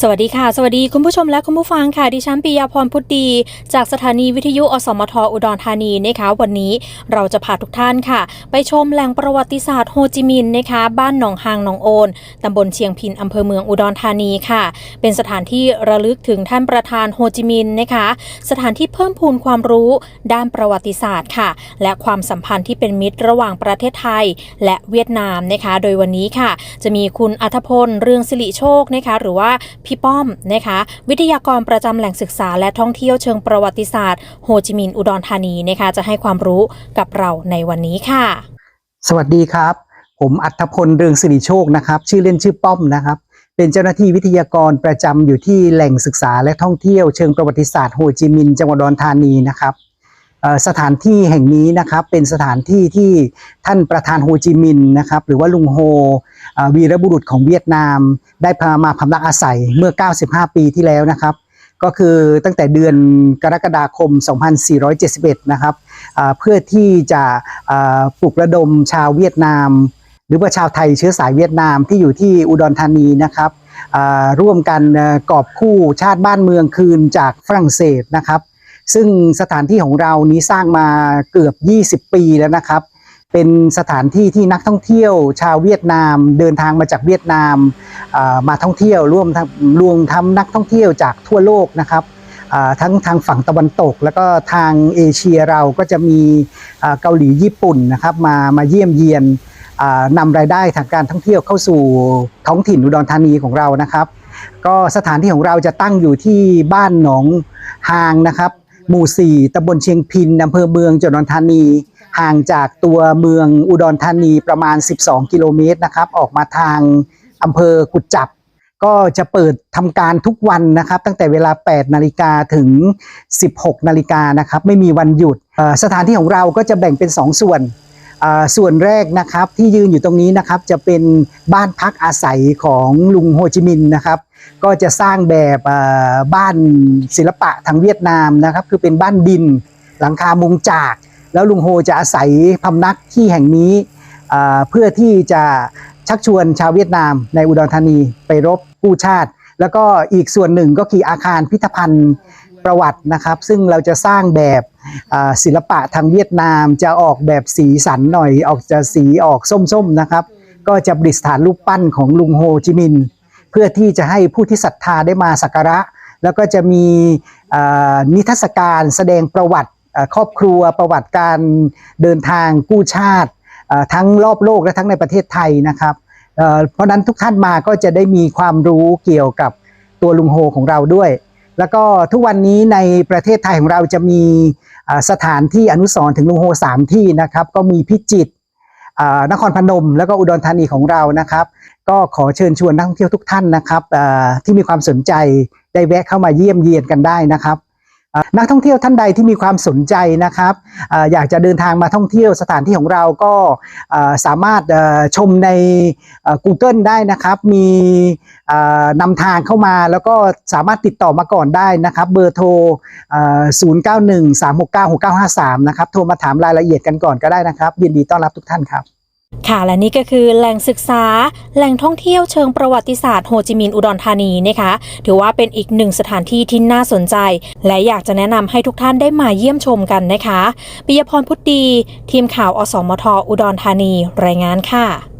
สวัสดีค่ะ สวัสดีคุณผู้ชมและคุณผู้ฟังค่ะ ดิฉันปิยาพรพุทธดี จากสถานีวิทยุอสมทอุดรธานีนะคะวันนี้เราจะพาทุกท่านค่ะ ไปชมแหล่งประวัติศาสตร์โฮจิมินห์นะคะ บ้านหนองฮางหนองโอนตำบลเชียงพินอำเภอเมืองอุดรธานีค่ะ เป็นสถานที่ระลึกถึงท่านประธานโฮจิมินห์นะคะ สถานที่เพิ่มพูนความรู้ด้านประวัติศาสตร์ค่ะ และความสัมพันธ์ที่เป็นมิตรระหว่างประเทศไทย และเวียดนามนะคะ โดยวันนี้ค่ะ จะมีคุณอัธพลเรืองสิริโชคนะคะ หรือว่าพี่ป้อมนะคะ วิทยากรประจำแหล่งศึกษาและท่องเที่ยวเชิงประวัติศาสตร์โฮจิมินห์อุดรธานีนะคะ จะให้ความรู้กับเราในวันนี้ค่ะ สวัสดีครับ ผมอัธพลเรืองสิริโชคนะครับ ชื่อเล่นชื่อป้อมนะครับ เป็นเจ้าหน้าที่วิทยากรประจำอยู่ที่แหล่งศึกษาและท่องเที่ยวเชิงประวัติศาสตร์โฮจิมินห์จังหวัดอุดรธานีนะครับ สถานที่แห่งนี้นะครับเป็นสถานที่ที่ท่านประธานโฮจิมินห์นะครับหรือว่าลุงโฮวีรบุรุษของเวียดนาม ได้พามาพำนักอาศัยเมื่อ 95 ปีที่แล้วนะครับ ก็คือตั้งแต่เดือนกรกฎาคม 2471 นะครับอ่าเพื่อที่จะปลุกระดมชาวเวียดนาม หรือว่าชาวไทยเชื้อสายเวียดนามที่อยู่ที่อุดรธานีนะครับร่วมกันกอบคู่ชาติบ้านเมืองคืนจากฝรั่งเศสนะครับ ซึ่งสถานที่ของเรานี้สร้างมาเกือบ 20 ปีแล้วนะครับ เป็นสถานที่ที่นักท่องเที่ยวชาวเวียดนาม เดินทางมาจากเวียดนามมาท่องเที่ยวร่วมรวมทั้งนักท่องเที่ยวจากทั่วโลกนะครับทั้งทางฝั่งตะวันตก แล้วก็ทางเอเชียเราก็จะมีเกาหลีญี่ปุ่นนะครับมามาเยี่ยมเยียนนำรายได้ทางการท่องเที่ยวเข้าสู่ท้องถิ่นอุดรธานีของเรานะครับ ก็สถานที่ของเราจะตั้งอยู่ที่บ้านหนองฮางนะครับ หมู่ 4ตำบลเชียงพินอำเภอเมืองจังหวัดอุดรธานี ห่างจากตัวเมืองอุดรธานีประมาณ 12 กิโลเมตรนะครับ ออกมาทางอำเภอกุจจับ ก็จะเปิดทำการทุกวันนะครับ ตั้งแต่เวลา 8 นาฬิกาถึง 16 นาฬิกานะครับ ไม่มีวันหยุด สถานที่ของเราก็จะแบ่งเป็น 2 ส่วน ส่วนแรกนะครับที่ยืนอยู่ตรงนี้นะครับจะเป็นบ้านพักอาศัยของลุงโฮจิมินห์นะครับ ก็จะสร้างแบบบ้านศิลปะทางเวียดนามนะครับ คือเป็นบ้านดินหลังคามุงจาก แล้วลุงโฮจะอาศัยพำนักที่แห่งนี้เพื่อที่จะชักชวนชาวเวียดนามในอุดรธานีไปรบกู้ชาติ แล้วก็อีกส่วนหนึ่งก็คืออาคารพิพิธภัณฑ์ประวัตินะครับ ซึ่งเราจะสร้างแบบ ศิลปะทางเวียดนามจะออกแบบสีสันหน่อยออกจะสีออกส้มๆนะครับ ก็จะประดิษฐานรูปปั้นของลุงโฮจิมินห์เพื่อที่จะให้ผู้ที่ศรัทธาได้มาสักการะ แล้วก็จะมีนิทรรศการแสดงประวัติครอบครัวประวัติการเดินทางกู้ชาติ ทั้งรอบโลกและทั้งในประเทศไทยนะครับเพราะนั้นทุกท่านมาก็จะได้มีความรู้เกี่ยวกับตัวลุงโฮของเราด้วย แล้วก็ทุกวันนี้ในประเทศไทยของเราจะมี สถานที่อนุสรถึงลุงโฮสามที่นะครับก็มีพิจิตรนครพนม แล้วก็อุดรธานีของเรานะครับ ก็ขอเชิญชวนนักท่องเที่ยวทุกท่านนะครับที่มีความสนใจได้แวะเข้ามาเยี่ยมเยียนกันได้นะครับ นักท่องเที่ยวท่านใดที่มีความสนใจนะครับอยากจะเดินทางมาท่องเที่ยวสถานที่ของเราก็สามารถชมใน Google ได้นะครับ มีนำทางเข้ามาแล้วก็สามารถติดต่อมาก่อนได้นะครับ เบอร์โทร 091 369 6953 นะครับ โทรมาถามรายละเอียดกันก่อนก็ได้นะครับ ยินดีต้อนรับทุกท่านครับ ค่ะและนี่ก็คือแหล่งศึกษาแหล่งท่องเที่ยวเชิงประวัติศาสตร์โฮจิมินห์อุดรธานีนะคะ ถือว่าเป็นอีกหนึ่งสถานที่ที่น่าสนใจ และอยากจะแนะนำให้ทุกท่านได้มาเยี่ยมชมกันนะคะปิยพรพุทธดี ทีมข่าวอสมทอุดรธานี รายงานค่ะ